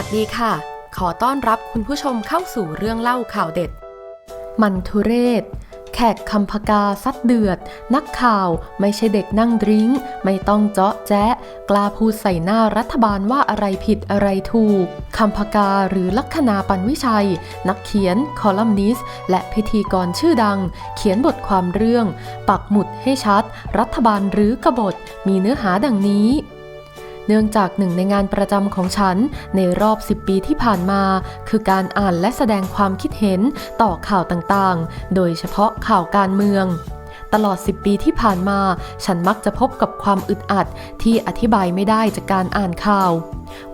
วัสดีค่ะ ขอต้อนรับคุณผู้ชมเข้าสู่เรื่องเล่าข่าวเด็ด มันทุเรศ แขกคำพกาซัดเดือด นักข่าวไม่ใช่เด็กนั่งดริ้ง ไม่ต้องเจาะแจ๊ะ กล้าพูดใส่หน้ารัฐบาลว่าอะไรผิดอะไรถูกคำพกาหรือลัคนาปันวิชัย นักเขียน คอลัมนิสต์และพิธีกรชื่อดัง เขียนบทความเรื่อง ปักหมุดให้ชัด รัฐบาลหรือกบฏมีเนื้อหาดังนี้ เนื่องจากหนึ่งในงานประจำของฉัน ในรอบ 10 ปีที่ผ่านมา คือการอ่านและแสดงความคิดเห็นต่อข่าวต่างๆ โดยเฉพาะข่าวการเมือง ตลอด 10 ปีที่ผ่านมา ฉันมักจะพบกับความอึดอัดที่อธิบายไม่ได้จากการอ่านข่าว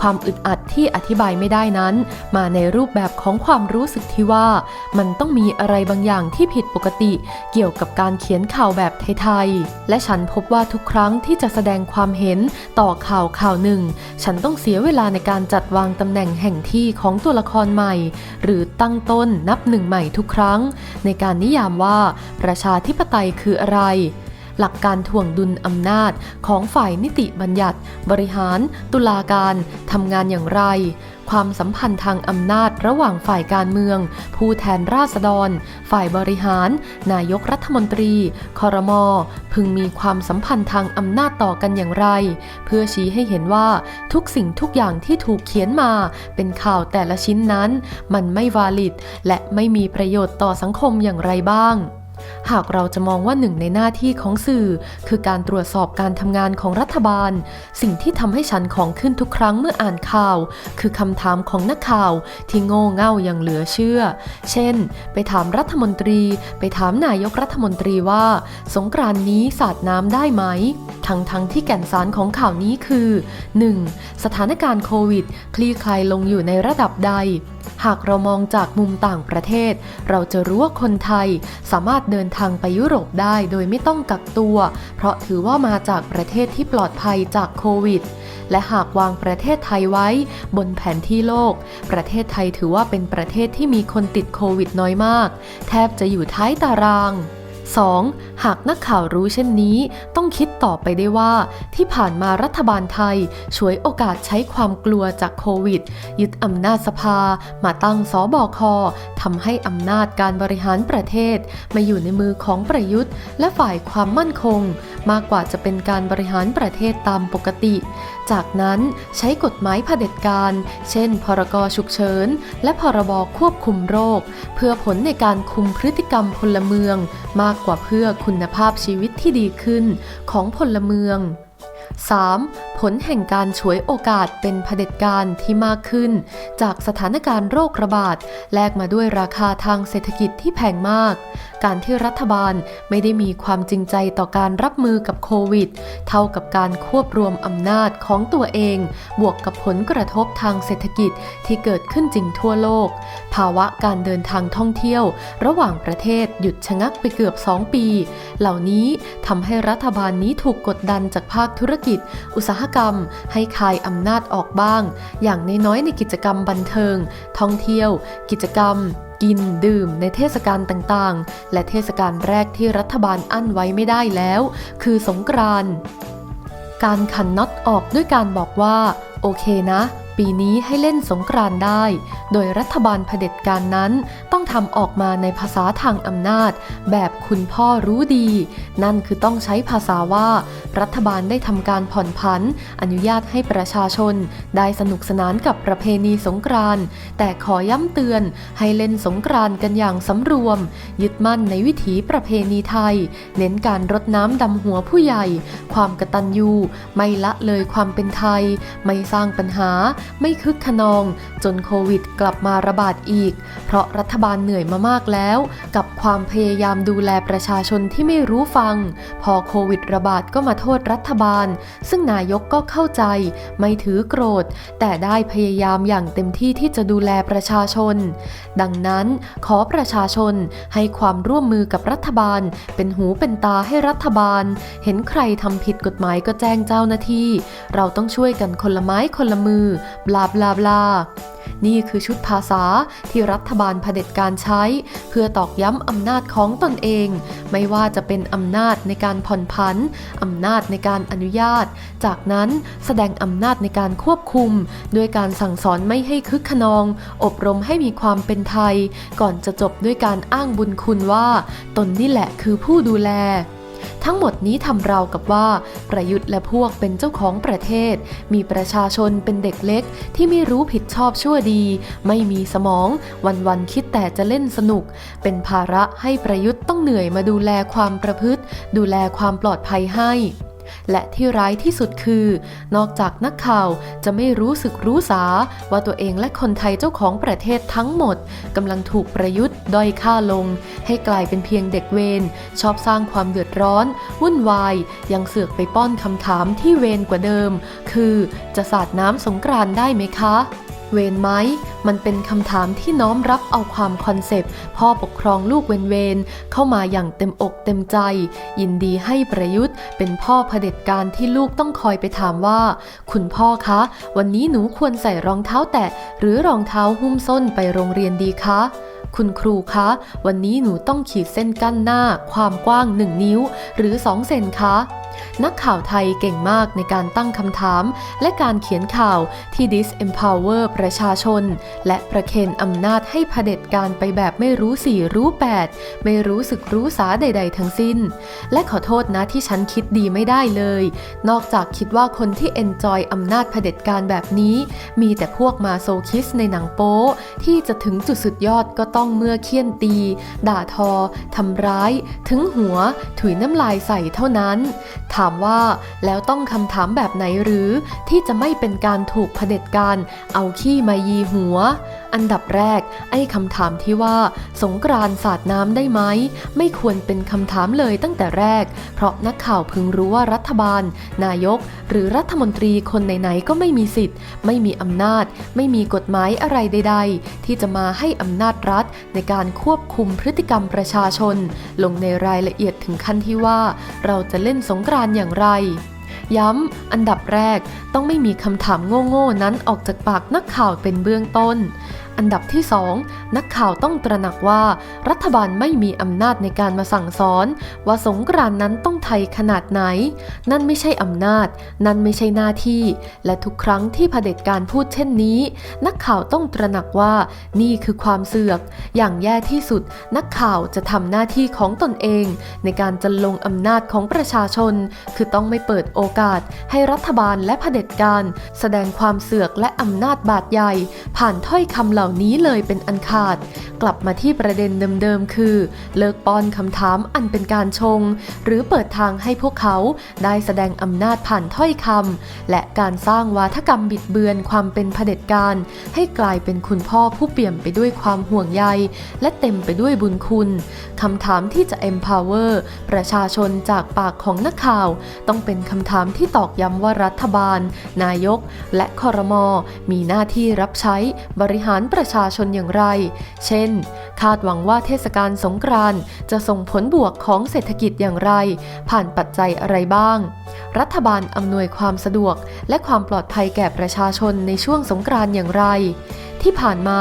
ความอึดอัดที่อธิบายไม่ได้นั้น มาในรูปแบบของความรู้สึกที่ว่า มันต้องมีอะไรบางอย่างที่ผิดปกติ เกี่ยวกับการเขียนข่าวแบบไทยๆ และฉันพบว่าทุกครั้งที่จะแสดงความเห็นต่อข่าวข่าวหนึ่ง ฉันต้องเสียเวลาในการจัดวางตำแหน่งแห่งที่ของตัวละครใหม่ หรือตั้งต้นนับหนึ่งใหม่ทุกครั้ง ในการนิยามว่าประชาธิปไตยคืออะไร หลักการถ่วงดุลอำนาจของฝ่ายนิติบัญญัติ บริหาร ตุลาการทำงานอย่างไร ความสัมพันธ์ทางอำนาจระหว่างฝ่ายการเมือง ผู้แทนราษฎร ฝ่ายบริหาร นายกรัฐมนตรี คอรมอพึงมีความสัมพันธ์ทางอำนาจต่อกันอย่างไร เพื่อชี้ให้เห็นว่าทุกสิ่งทุกอย่างที่ถูกเขียนมา เป็นข่าวแต่ละชิ้นนั้น มันไม่วาลิดและไม่มีประโยชน์ต่อสังคมอย่างไรบ้าง หากเราจะมองว่าหนึ่งในหน้าที่ของสื่อ คือการตรวจสอบการทำงานของรัฐบาล สิ่งที่ทำให้ฉันของขึ้นทุกครั้งเมื่ออ่านข่าว คือคำถามของนักข่าวที่โง่เง่าอย่างเหลือเชื่อ เช่น ไปถามรัฐมนตรี ไปถามนายกรัฐมนตรีว่า สงกรานนี้สาดน้ำได้ไหม ทั้งทั้งที่แก่นสารของข่าวนี้คือ 1. สถานการณ์โควิด คลี่คลายลงอยู่ในระดับใด หากเรามองจากมุมต่างประเทศ เราจะรู้ว่าคนไทยสามารถเดินทางไปยุโรปได้โดยไม่ต้องกักตัว เพราะถือว่ามาจากประเทศที่ปลอดภัยจากโควิดและหากวางประเทศไทยไว้บนแผนที่โลก ประเทศไทยถือว่าเป็นประเทศที่มีคนติดโควิดน้อยมาก แทบจะอยู่ท้ายตาราง 2. หากนักข่าวรู้เช่นนี้ ต้องคิดต่อไปได้ว่า ที่ผ่านมารัฐบาลไทยฉวยโอกาสใช้ความกลัวจากโควิด ยึดอำนาจสภา มาตั้งสบคทำให้อำนาจการบริหารประเทศ มาอยู่ในมือของประยุทธ์ และฝ่ายความมั่นคง มากกว่าจะเป็นการบริหารประเทศตามปกติ จากนั้นใช้กฎหมายเผด็จการ เช่น พรกฉุกเฉิน และพรบควบคุมโรค เพื่อผลในการคุมพฤติกรรมพลเมืองมากกว่าเพื่อคุณภาพชีวิตที่ดีขึ้นของพลเมือง 3. ผลแห่งการฉวยโอกาสเป็นเผด็จการที่มากขึ้น จากสถานการณ์โรคระบาดแลกมาด้วยราคาทางเศรษฐกิจที่แพงมาก การที่รัฐบาลไม่ได้มีความจริงใจต่อการรับมือกับโควิด เท่ากับการควบรวมอำนาจของตัวเอง บวกกับผลกระทบทางเศรษฐกิจที่เกิดขึ้นจริงทั่วโลก ภาวะการเดินทางท่องเที่ยว ระหว่างประเทศหยุดชะงักไปเกือบ 2 ปี เหล่านี้ทำให้รัฐบาลนี้ถูกกดดันจากภาคธุรกิจ อุตสาหกรรม ให้คายอำนาจออกบ้าง อย่างน้อยๆในกิจกรรมบันเทิง ท่องเที่ยว กิจกรรมกิน ดื่มในเทศกาลต่างๆ และเทศกาลแรกที่รัฐบาลอั้นไว้ไม่ได้แล้ว คือสงกรานต์การขันน็อตออกด้วยการบอกว่า โอเคนะ ปีนี้ให้เล่นสงกรานได้ โดยรัฐบาลเผด็จการนั้นต้องทำออกมาในภาษาทางอำนาจ แบบคุณพ่อรู้ดี นั่นคือต้องใช้ภาษาว่า รัฐบาลได้ทำการผ่อนผัน อนุญาตให้ประชาชน ได้สนุกสนานกับประเพณีสงกรานแต่ขอย้ำเตือนให้เล่นสงกรานกันอย่างสำรวม ยึดมั่นในวิถีประเพณีไทย เน้นการรดน้ำดำหัวผู้ใหญ่ ความกตัญญูไม่ละเลยความเป็นไทย ไม่สร้างปัญหาไม่คึกขนอง จนโควิดกลับมาระบาดอีก เพราะรัฐบาลเหนื่อยมามากแล้ว กับความพยายามดูแลประชาชนที่ไม่รู้ฟัง พอโควิดระบาดก็มาโทษรัฐบาล ซึ่งนายกก็เข้าใจ ไม่ถือโกรธ แต่ได้พยายามอย่างเต็มที่ที่จะดูแลประชาชน ดังนั้นขอประชาชนให้ความร่วมมือกับรัฐบาล เป็นหูเป็นตาให้รัฐบาล เห็นใครทำผิดกฎหมายก็แจ้งเจ้าหน้าที่ เราต้องช่วยกันคนละไม้คนละมือบลาบลาบลานี่คือชุดภาษาที่รัฐบาลเผด็จการใช้ เพื่อตอกย้ำอำนาจของตนเอง ไม่ว่าจะเป็นอำนาจในการผ่อนผันอำนาจในการอนุญาต จากนั้นแสดงอำนาจในการควบคุม ด้วยการสั่งสอนไม่ให้คึกขนอง อบรมให้มีความเป็นไทย ก่อนจะจบด้วยการอ้างบุญคุณว่า ตนนี่แหละคือผู้ดูแล ทั้งหมดนี้ทำราวกับว่า ประยุทธ์และพวกเป็นเจ้าของประเทศ มีประชาชนเป็นเด็กเล็ก ที่ไม่รู้ผิดชอบชั่วดี ไม่มีสมอง วันๆคิดแต่จะเล่นสนุก เป็นภาระให้ประยุทธ์ต้องเหนื่อยมาดูแลความประพฤติ ดูแลความปลอดภัยให้ และที่ร้ายที่สุดคือ นอกจากนักข่าวจะไม่รู้สึกรู้สา ว่าตัวเองและคนไทยเจ้าของประเทศทั้งหมดกำลังถูกประยุทธ์ด้อยค่าลง ให้กลายเป็นเพียงเด็กเวรชอบสร้างความเดือดร้อน วุ่นวาย ยังเสือกไปป้อนคำถามที่เวรกว่าเดิม คือจะสาดน้ำสงกรานได้ไหมคะ เวรไหม มันเป็นคำถามที่น้อมรับเอาความคอนเซปต์ พ่อปกครองลูกเวนเวนเข้ามาอย่างเต็มอกเต็มใจ ยินดีให้ประยุทธ์ เป็นพ่อเผด็จการที่ลูกต้องคอยไปถามว่า คุณพ่อคะ วันนี้หนูควรใส่รองเท้าแตะ หรือรองเท้าหุ้มส้นไปโรงเรียนดีคะคุณครูคะ วันนี้หนูต้องขีดเส้นกั้นหน้า ความกว้าง 1 นิ้ว หรือ 2 เซนคะ นักข่าวไทยเก่งมากในการตั้งคำถาม และการเขียนข่าวที่ disempower ประชาชน และประเคนอำนาจให้เผด็จการไปแบบไม่รู้สี่รู้แปดไม่รู้สึกรู้สาใด ๆ ทั้งสิ้น และขอโทษนะที่ฉันคิดดีไม่ได้เลย นอกจากคิดว่าคนที่ enjoy อำนาจเผด็จการแบบนี้ มีแต่พวกมาโซคิสในหนังโป๊ที่จะถึงจุดสุดยอดก็ต้องเมื่อเคี่ยนตี ด่าทอทำร้าย ถึงหัวถุยน้ำลายใส่เท่านั้นถามว่าแล้วต้องคำถามแบบไหนหรือ ที่จะไม่เป็นการถูกเผด็จการเอาขี้มายีหัว อันดับแรก ไอ้คำถามที่ว่า สงกรานต์สาดน้ำได้ไหม ไม่ควรเป็นคำถามเลยตั้งแต่แรก เพราะนักข่าวพึงรู้ว่ารัฐบาล นายก หรือรัฐมนตรีคนไหนๆก็ไม่มีสิทธิ์ ไม่มีอำนาจ ไม่มีกฎหมายอะไรใด ๆ ที่จะมาให้อำนาจรัฐ ในการควบคุมพฤติกรรมประชาชน ลงในรายละเอียดถึงขั้นที่ว่า เราจะเล่นสงกรานต์อย่างไรย้ำ อันดับแรกต้องไม่มีคำถามโง่ ๆ นั้นออกจากปากนักข่าวเป็นเบื้องต้น อันดับที่ 2 นักข่าวต้องตระหนักว่า รัฐบาลไม่มีอำนาจในการมาสั่งสอน ว่าสงกรานนั้นต้องไทยขนาดไหน นั่นไม่ใช่อำนาจ นั่นไม่ใช่หน้าที่ และทุกครั้งที่เผด็จการพูดเช่นนี้ นักข่าวต้องตระหนักว่านี่คือความเสือก อย่างแย่ที่สุด นักข่าวจะทำหน้าที่ของตนเอง ในการจะลงอำนาจของประชาชน คือต้องไม่เปิดโอกาส ให้รัฐบาลและเผด็จการ แสดงความเสือกและอำนาจบาดใหญ่ ผ่านถ้อยคำเหล่านี้เลยเป็นอันขาด กลับมาที่ประเด็นเดิมๆคือ เลิกป้อนคำถามอันเป็นการชง หรือเปิดทางให้พวกเขาได้แสดงอำนาจผ่านถ้อยคำและการสร้างวาทกรรมบิดเบือนความเป็นเผด็จการ ให้กลายเป็นคุณพ่อผู้เปี่ยมไปด้วยความห่วงใย และเต็มไปด้วยบุญคุณคำถามที่จะ empower ประชาชนจากปากของนักข่าว ต้องเป็นคำถามที่ตอกย้ำว่ารัฐบาล นายก และคอรมอมีหน้าที่รับใช้บริหารประชาชนอย่างไร เช่น คาดหวังว่าเทศกาลสงกรานต์จะส่งผลบวกของเศรษฐกิจอย่างไร ผ่านปัจจัยอะไรบ้าง รัฐบาลอำนวยความสะดวก และความปลอดภัยแก่ประชาชนในช่วงสงกรานต์อย่างไร ที่ผ่านมา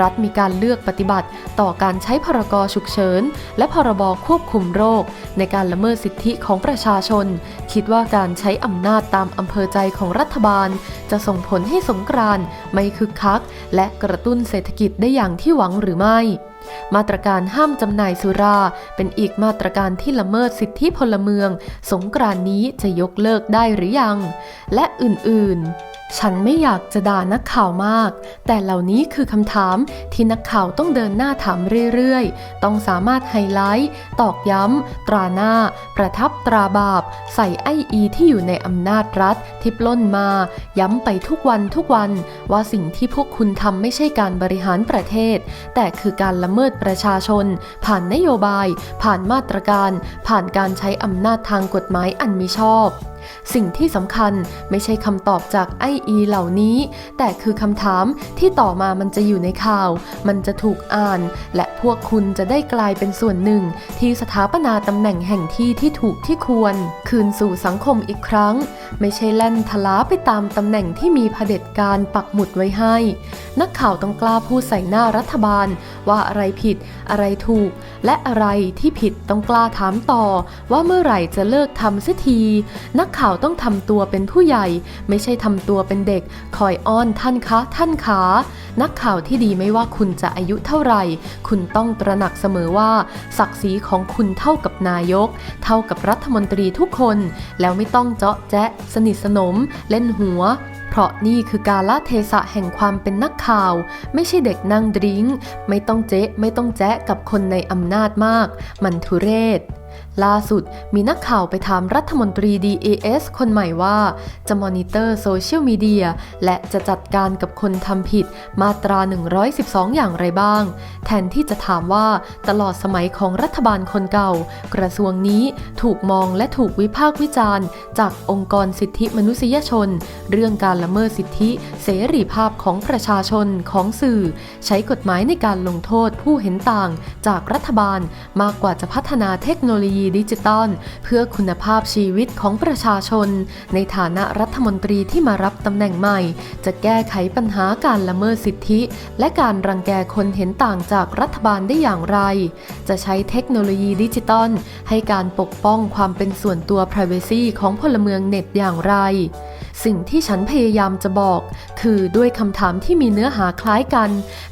รัฐมีการเลือกปฏิบัติ ต่อการใช้พรกฉุกเฉิน และพรบควบคุมโรค ในการละเมิดสิทธิของประชาชน คิดว่าการใช้อำนาจตามอำเภอใจของรัฐบาล จะส่งผลให้สงกรานต์ไม่คึกคัก และกระตุ้นเศรษฐกิจได้อย่างที่หวังหรือไม่มาตรการห้ามจำหน่ายสุรา เป็นอีกมาตรการที่ละเมิดสิทธิพลเมือง สงกรานนี้จะยกเลิกได้หรือยัง และอื่นๆ ฉันไม่อยากจะด่านักข่าวมาก แต่เหล่านี้คือคำถามที่นักข่าวต้องเดินหน้าถามเรื่อยๆ ต้องสามารถไฮไลท์ ตอกย้ำ ตราหน้า ประทับตราบาป ใส่ไออีที่อยู่ในอำนาจรัฐที่ปล้นมา ย้ำไปทุกวันทุกวัน ว่าสิ่งที่พวกคุณทำไม่ใช่การบริหารประเทศ แต่คือการละเมิดประชาชน ผ่านนโยบาย ผ่านมาตรการ ผ่านการใช้อำนาจทางกฎหมายอันมิชอบ สิ่งที่สำคัญไม่ใช่คำตอบจากไออีเหล่านี้ แต่คือคำถามที่ต่อมามันจะอยู่ในข่าว มันจะถูกอ่าน และพวกคุณจะได้กลายเป็นส่วนหนึ่ง ที่สถาปนาตำแหน่งแห่งที่ที่ถูกที่ควร คืนสู่สังคมอีกครั้ง ไม่ใช่แล่นทลาไปตามตำแหน่งที่มีเผด็จการปักหมุดไว้ให้ นักข่าวต้องกล้าพูดใส่หน้ารัฐบาล ว่าอะไรผิด อะไรถูก และอะไรที่ผิดต้องกล้าถามต่อ ว่าเมื่อไหร่จะเลิกทำเสียทีนักข่าวต้องทำตัวเป็นผู้ใหญ่ ไม่ใช่ทำตัวเป็นเด็ก คอยอ้อนท่านคะ ท่านขา นักข่าวที่ดีไม่ว่าคุณจะอายุเท่าไหร่ คุณต้องตระหนักเสมอว่า ศักดิ์ศรีของคุณเท่ากับนายก เท่ากับรัฐมนตรีทุกคน แล้วไม่ต้องเจาะแจ๊ะ สนิทสนม เล่นหัวเพราะนี่คือการละเทศะแห่งความเป็นนักข่าว ไม่ใช่เด็กนั่งดริ้ง ไม่ต้องเจ๊ไม่ต้องแจ๊ะกับคนในอำนาจมาก มันทุเรศ ล่าสุดมีนักข่าวไปถามรัฐมนตรี DAS คนใหม่ว่า จะมอนิเตอร์โซเชียลมีเดียและจะจัดการกับคนทำผิดมาตรา 112 อย่างไรบ้าง แทนที่จะถามว่าตลอดสมัยของรัฐบาลคนเก่า กระทรวงนี้ถูกมองและถูกวิพากษ์วิจารณ์ จากองค์กรสิทธิมนุษยชน เรื่องการละเมิดสิทธิเสรีภาพของประชาชนของสื่อ ใช้กฎหมายในการลงโทษผู้เห็นต่าง จากรัฐบาลมากกว่าจะพัฒนาเทคโนโลยีดิจิตอลเพื่อคุณภาพชีวิตของประชาชน ในฐานะรัฐมนตรีที่มารับตำแหน่งใหม่ จะแก้ไขปัญหาการละเมิดสิทธิ และการรังแกคนเห็นต่างจากรัฐบาลได้อย่างไร จะใช้เทคโนโลยีดิจิตอลให้การปกป้องความเป็นส่วนตัว Privacy ของพลเมืองเน็ตอย่างไร สิ่งที่ฉันพยายามจะบอก คือด้วยคำถามที่มีเนื้อหาคล้ายกัน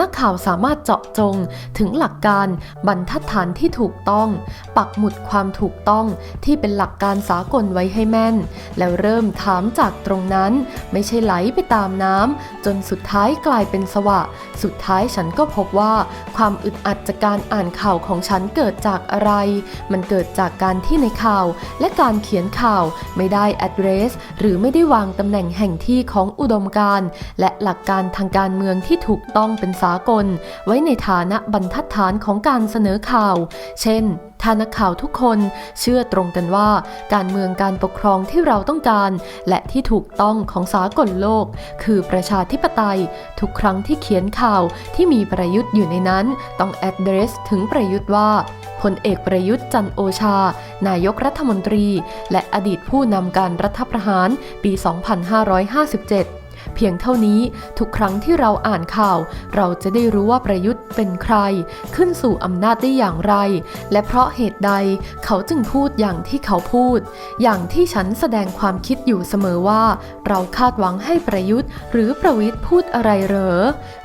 นักข่าวสามารถเจาะจงถึงหลักการบรรทัดฐานที่ถูกต้อง ปักหมุดความถูกต้องที่เป็นหลักการสากลไว้ให้แม่น แล้วเริ่มถามจากตรงนั้น ไม่ใช่ไหลไปตามน้ำจนสุดท้ายกลายเป็นสวะ สุดท้ายฉันก็พบว่า ความอึดอัดจากการอ่านข่าวของฉันเกิดจากอะไร มันเกิดจากการที่ในข่าว และการเขียนข่าวไม่ได้ address หรือไม่ได้วางตำแหน่งแห่งที่ของอุดมการณ์และหลักการทางการเมืองที่ถูกต้องเป็นสากล ไว้ในฐานะบรรทัดฐานของการเสนอข่าว เช่นถ้านักข่าวทุกคนเชื่อตรงกันว่า การเมืองการปกครองที่เราต้องการ และที่ถูกต้องของสากลโลก คือประชาธิปไตย ทุกครั้งที่เขียนข่าวที่มีประยุทธ์อยู่ในนั้น ต้อง address ถึงประยุทธ์ว่าพลเอกประยุทธ์จันโอชา นายกรัฐมนตรี และอดีตผู้นำการรัฐประหารปี 2557 เพียงเท่านี้ทุกครั้งที่เราอ่านข่าว เราจะได้รู้ว่าประยุทธ์เป็นใคร ขึ้นสู่อำนาจได้อย่างไร และเพราะเหตุใดเขาจึงพูดอย่างที่เขาพูด อย่างที่ฉันแสดงความคิดอยู่เสมอว่า เราคาดหวังให้ประยุทธ์ หรือประวิทย์พูดอะไรเหรอ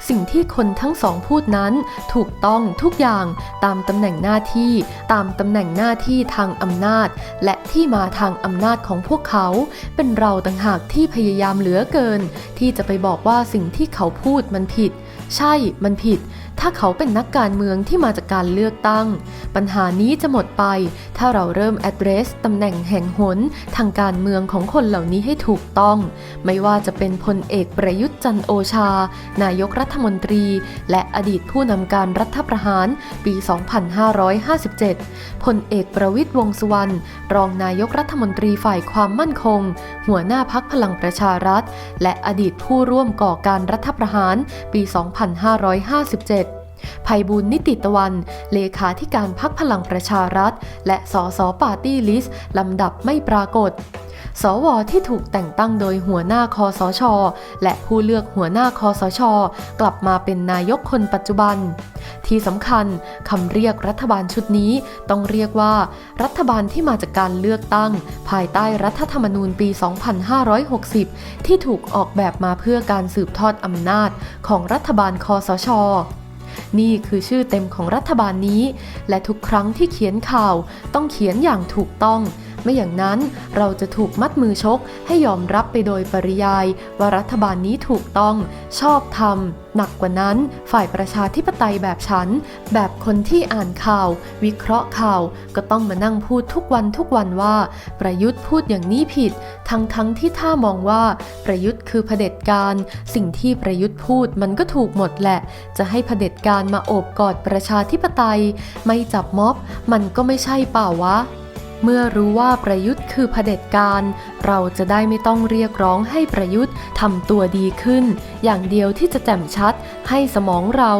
สิ่งที่คนทั้งสองพูดนั้น ถูกต้องทุกอย่างตามตำแหน่งหน้าที่ ตามตำแหน่งหน้าที่ทางอำนาจ และที่มาทางอำนาจของพวกเขา เป็นเราต่างหากที่พยายามเหลือเกินที่จะไปบอกว่าสิ่งที่เขาพูดมันผิด ใช่มันผิด ถ้าเขาเป็นนักการเมืองที่มาจากการเลือกตั้ง ปัญหานี้จะหมดไป ถ้าเราเริ่ม address ตำแหน่งแห่งหนทางการเมืองของคนเหล่านี้ให้ถูกต้อง ไม่ว่าจะเป็นพลเอกประยุทธ์จันโอชา นายกรัฐมนตรี และอดีตผู้นำการรัฐประหารปี 2557 พลเอกประวิทย์วงษ์สุวรรณรองนายกรัฐมนตรีฝ่ายความมั่นคง หัวหน้าพักพลังประชารัฐ และอดีตผู้ร่วมก่อการรัฐประหารปี 2557 ภัยบุญนิติตะวัน เลขาธิการพักพลังประชารัฐ และสสปาร์ตี้ลิสต์ลำดับไม่ปรากฏ สวที่ถูกแต่งตั้งโดยหัวหน้าคอสช และผู้เลือกหัวหน้าคอสช กลับมาเป็นนายกคนปัจจุบัน ที่สำคัญคำเรียกรัฐบาลชุดนี้ต้องเรียกว่า รัฐบาลที่มาจากการเลือกตั้ง ภายใต้รัฐธรรมนูญปี 2560 ที่ถูกออกแบบมาเพื่อการสืบทอดอำนาจของรัฐบาลคอสช นี่คือชื่อเต็มของรัฐบาลนี้ และทุกครั้งที่เขียนข่าวต้องเขียนอย่างถูกต้อง ไม่อย่างนั้นเราจะถูกมัดมือชกให้ยอมรับไปโดยปริยาย ว่ารัฐบาลนี้ถูกต้อง ชอบธรรม หนักกว่านั้น ฝ่ายประชาธิปไตยแบบฉัน แบบคนที่อ่านข่าว วิเคราะห์ข่าว ก็ต้องมานั่งพูดทุกวันทุกวันว่า ประยุทธ์พูดอย่างนี้ผิด ทั้งทั้งที่ถ้ามองว่า ประยุทธ์คือเผด็จการ สิ่งที่ประยุทธ์พูดมันก็ถูกหมดแหละ จะให้เผด็จการมาโอบกอดประชาธิปไตย ไม่จับม็อบ มันก็ไม่ใช่เปล่าวะ เมื่อรู้ว่าประยุทธ์คือเผด็จการ เราจะได้ไม่ต้องเรียกร้องให้ประยุทธ์ทำตัวดีขึ้น อย่างเดียวที่จะแจ่มชัดให้สมองเรา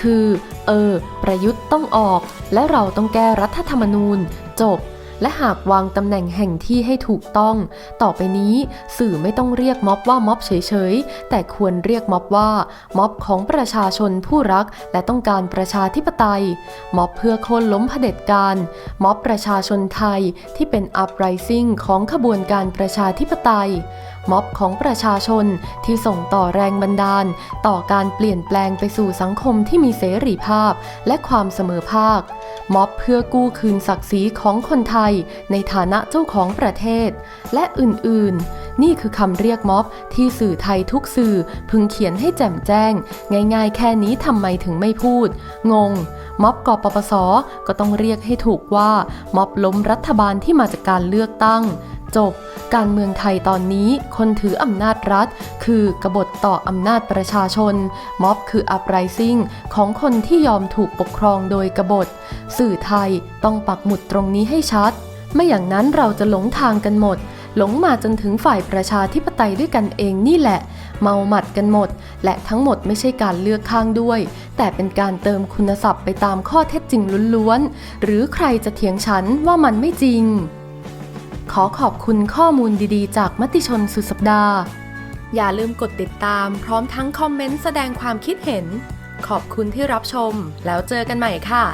คือ เออ ประยุทธ์ต้องออก และเราต้องแก้รัฐธรรมนูญ จบ และหากวางตำแหน่งแห่งที่ให้ถูกต้อง ต่อไปนี้สื่อไม่ต้องเรียกม็อบว่าม็อบเฉยๆ แต่ควรเรียกม็อบว่า ม็อบของประชาชนผู้รัก และต้องการประชาธิปไตย ม็อบเพื่อโค่นล้มเผด็จการ ม็อบประชาชนไทยที่เป็นอัปไรซิ่งของขบวนการประชาธิปไตย ม็อบของประชาชนที่ส่งต่อแรงบันดาล ต่อการเปลี่ยนแปลงไปสู่สังคมที่มีเสรีภาพและความเสมอภาค ม็อบเพื่อกู้คืนศักดิ์ศรีของคนไทย ในฐานะเจ้าของประเทศ และอื่นๆ นี่คือคำเรียกม็อบที่สื่อไทยทุกสื่อพึงเขียนให้แจ่มแจ้ง ง่ายๆ แค่นี้ทำไมถึงไม่พูด งง ม็อบกปปสก็ต้องเรียกให้ถูกว่าม็อบล้มรัฐบาลที่มาจากการเลือกตั้ง จบ การเมืองไทยตอนนี้คนถืออำนาจรัฐ คือกบฏต่ออำนาจประชาชน ม็อบคือ uprising ของคนที่ยอมถูกปกครองโดยกบฏ สื่อไทยต้องปักหมุดตรงนี้ให้ชัด ไม่อย่างนั้นเราจะหลงทางกันหมด หลงมาจนถึงฝ่ายประชาธิปไตยด้วยกันเองนี่แหละ เมาหมัดกันหมด และทั้งหมดไม่ใช่การเลือกข้างด้วย แต่เป็นการเติมคุณศัพท์ไปตามข้อเท็จจริงล้วนๆหรือใครจะเถียงฉันว่ามันไม่จริง ขอขอบคุณข้อมูลดีๆ จากมติชนสุดสัปดาห์ อย่าลืมกดติดตามพร้อมทั้งคอมเมนต์แสดงความคิดเห็น ขอบคุณที่รับชม แล้วเจอกันใหม่ค่ะ